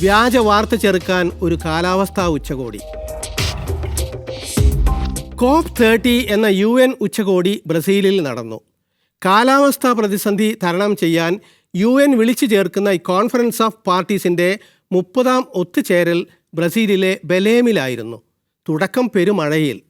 വ്യാജ വാർത്ത ചെറുക്കാൻ ഒരു കാലാവസ്ഥാ ഉച്ചകോടി. കോപ്പ് തേർട്ടി എന്ന യു എൻ ഉച്ചകോടി ബ്രസീലിൽ നടന്നു. കാലാവസ്ഥാ പ്രതിസന്ധി തരണം ചെയ്യാൻ യു എൻ വിളിച്ചു ചേർക്കുന്ന കോൺഫറൻസ് ഓഫ് പാർട്ടീസിന്റെ മുപ്പതാം ഒത്തുചേരൽ ബ്രസീലിലെ ബലേമിലായിരുന്നു. തുടക്കം പെരുമഴയിൽ.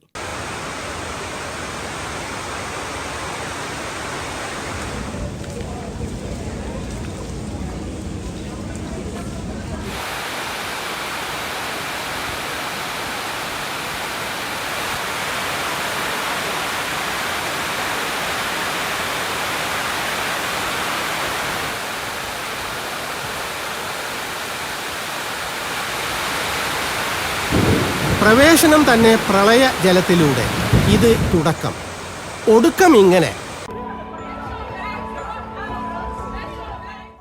പ്രവേശനം തന്നെ പ്രളയ ജലത്തിലൂടെ. ഇത് തുടക്കം. ഒടുക്കം ഇങ്ങനെ.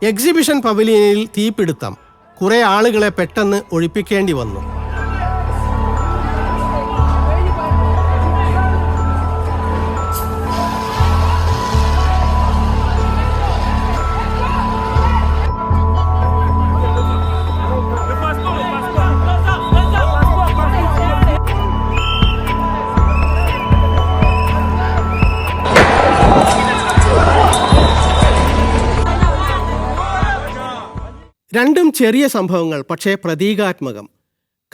എക്സിബിഷൻ പവലിയനിൽ തീപിടുത്തം. കുറെ ആളുകളെ പെട്ടെന്ന് ഒഴിപ്പിക്കേണ്ടി വന്നു. രണ്ടും ചെറിയ സംഭവങ്ങൾ പക്ഷേ പ്രതീകാത്മകം.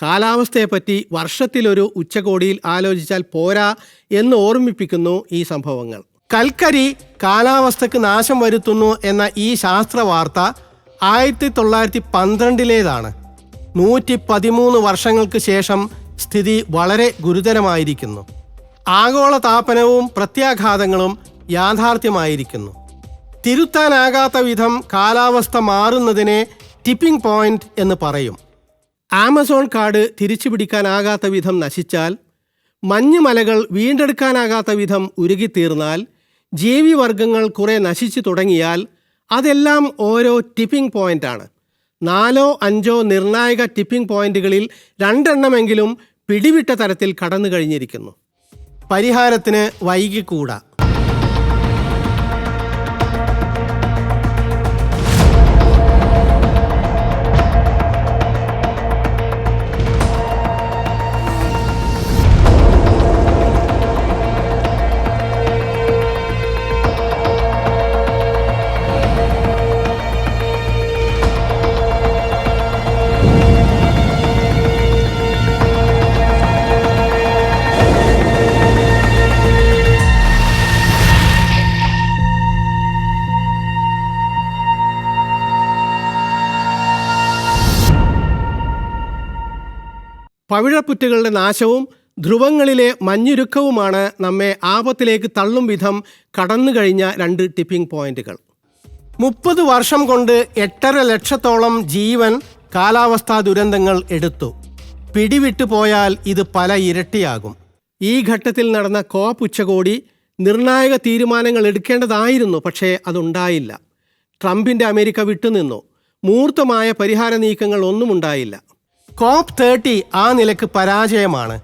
കാലാവസ്ഥയെപ്പറ്റി വർഷത്തിലൊരു ഉച്ചകോടിയിൽ ആലോചിച്ചാൽ പോരാ എന്ന് ഓർമ്മിപ്പിക്കുന്നു ഈ സംഭവങ്ങൾ. കൽക്കരി കാലാവസ്ഥക്ക് നാശം വരുത്തുന്നു എന്ന ഈ ശാസ്ത്ര വാർത്ത ആയിരത്തി തൊള്ളായിരത്തി പന്ത്രണ്ടിലേതാണ് നൂറ്റി പതിമൂന്ന് വർഷങ്ങൾക്ക് ശേഷം സ്ഥിതി വളരെ ഗുരുതരമായിരിക്കുന്നു. ആഗോള താപനവും പ്രത്യാഘാതങ്ങളും യാഥാർത്ഥ്യമായിരിക്കുന്നു. തിരുത്താനാകാത്ത വിധം കാലാവസ്ഥ മാറുന്നതിനെ ടിപ്പിംഗ് പോയിന്റ് എന്ന് പറയും. ആമസോൺ കാട് തിരിച്ചു പിടിക്കാനാകാത്ത വിധം നശിച്ചാൽ മഞ്ഞുമലകൾ വീണ്ടെടുക്കാനാകാത്ത വിധം ഉരുകിത്തീർന്നാൽ ജീവിവർഗങ്ങൾ കുറെ നശിച്ചു തുടങ്ങിയാൽ അതെല്ലാം ഓരോ ടിപ്പിംഗ് പോയിന്റാണ്. നാലോ അഞ്ചോ നിർണായക ടിപ്പിംഗ് പോയിന്റുകളിൽ രണ്ടെണ്ണമെങ്കിലും പിടിവിട്ട തരത്തിൽ കടന്നു കഴിഞ്ഞിരിക്കുന്നു പരിഹാരത്തിന് വൈകിക്കൂടാ പവിഴപ്പുറ്റുകളുടെ നാശവും ധ്രുവങ്ങളിലെ മഞ്ഞുരുക്കവുമാണ് നമ്മെ ആപത്തിലേക്ക് തള്ളും വിധം കടന്നു കഴിഞ്ഞ രണ്ട് ടിപ്പിംഗ് പോയിന്റുകൾ. മുപ്പത് വർഷം കൊണ്ട് എട്ടര ലക്ഷത്തോളം ജീവൻ കാലാവസ്ഥാ ദുരന്തങ്ങൾ എടുത്തു. പിടിവിട്ടു പോയാൽ ഇത് പല ഇരട്ടിയാകും. ഈ ഘട്ടത്തിൽ നടന്ന കോപ്പ് ഉച്ചകോടി നിർണായക തീരുമാനങ്ങൾ എടുക്കേണ്ടതായിരുന്നു പക്ഷേ അതുണ്ടായില്ല. ട്രംപിന്റെ അമേരിക്ക വിട്ടുനിന്നു. മൂർത്തമായ പരിഹാര നീക്കങ്ങൾ ഒന്നും ഉണ്ടായില്ല. കോപ്പ് തേർട്ടി ആ നിലയ്ക്ക് പരാജയമാണ്.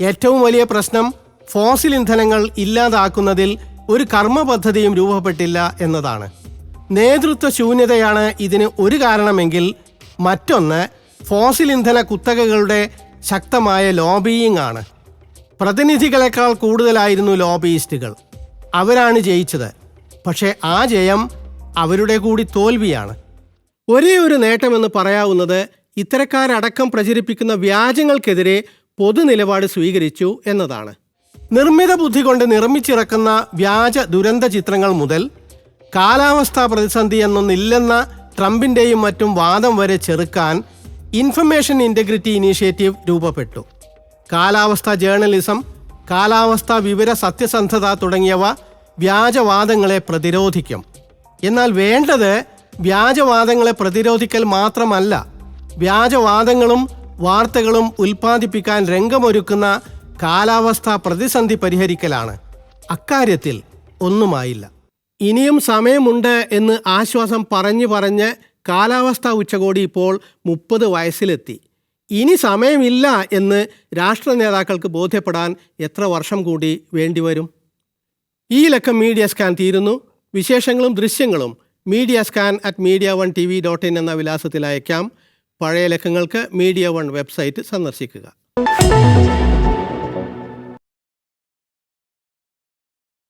ഏറ്റവും വലിയ പ്രശ്നം ഫോസിൽ ഇന്ധനങ്ങൾ ഇല്ലാതാക്കുന്നതിൽ ഒരു കർമ്മ പദ്ധതിയും രൂപപ്പെട്ടില്ല എന്നതാണ്. നേതൃത്വ ശൂന്യതയാണ് ഇതിന് ഒരു കാരണമെങ്കിൽ മറ്റൊന്ന് ഫോസിൽ ഇന്ധന കുത്തകകളുടെ ശക്തമായ ലോബിയിങ് ആണ്. പ്രതിനിധികളെക്കാൾ കൂടുതലായിരുന്നു ലോബിയിസ്റ്റുകൾ. അവരാണ് ജയിച്ചത്. പക്ഷേ ആ ജയം അവരുടെ കൂടി തോൽവിയാണ്. ഒരേ ഒരു നേട്ടമെന്ന് പറയാവുന്നത് ഇത്തരക്കാരടക്കം പ്രചരിപ്പിക്കുന്ന വ്യാജങ്ങൾക്കെതിരെ പൊതുനിലപാട് സ്വീകരിച്ചു എന്നതാണ്. നിർമ്മിത ബുദ്ധി കൊണ്ട് നിർമ്മിച്ചിറക്കുന്ന വ്യാജ ദുരന്ത ചിത്രങ്ങൾ മുതൽ കാലാവസ്ഥാ പ്രതിസന്ധി എന്നൊന്നില്ലെന്ന ട്രംപിന്റെയും മറ്റും വാദം വരെ ചെറുക്കാൻ ഇൻഫർമേഷൻ ഇന്റഗ്രിറ്റി ഇനീഷ്യേറ്റീവ് രൂപപ്പെട്ടു. കാലാവസ്ഥാ ജേർണലിസം കാലാവസ്ഥാ വിവര സത്യസന്ധത തുടങ്ങിയവ വ്യാജവാദങ്ങളെ പ്രതിരോധിക്കും. എന്നാൽ വേണ്ടത് വ്യാജവാദങ്ങളെ പ്രതിരോധിക്കൽ മാത്രമല്ല. വ്യാജവാദങ്ങളും വാർത്തകളും ഉൽപ്പാദിപ്പിക്കാൻ രംഗമൊരുക്കുന്ന കാലാവസ്ഥാ പ്രതിസന്ധി പരിഹരിക്കലാണ്. അക്കാര്യത്തിൽ ഒന്നുമായില്ല. ഇനിയും സമയമുണ്ട് എന്ന് ആശ്വാസം പറഞ്ഞു പറഞ്ഞ് കാലാവസ്ഥാ ഉച്ചകോടി ഇപ്പോൾ മുപ്പത് വയസ്സിലെത്തി. ഇനി സമയമില്ല എന്ന് രാഷ്ട്ര നേതാക്കൾക്ക് ബോധ്യപ്പെടാൻ എത്ര വർഷം കൂടി വേണ്ടിവരും? ഈ ലക്കം മീഡിയ സ്കാൻ തീരുന്നു. വിശേഷങ്ങളും ദൃശ്യങ്ങളും media scan at media one T V dot in എന്ന വിലാസത്തിൽ അയക്കാം. പഴയ ലക്കങ്ങൾക്ക് മീഡിയ വൺ വെബ്സൈറ്റ് സന്ദർശിക്കുക.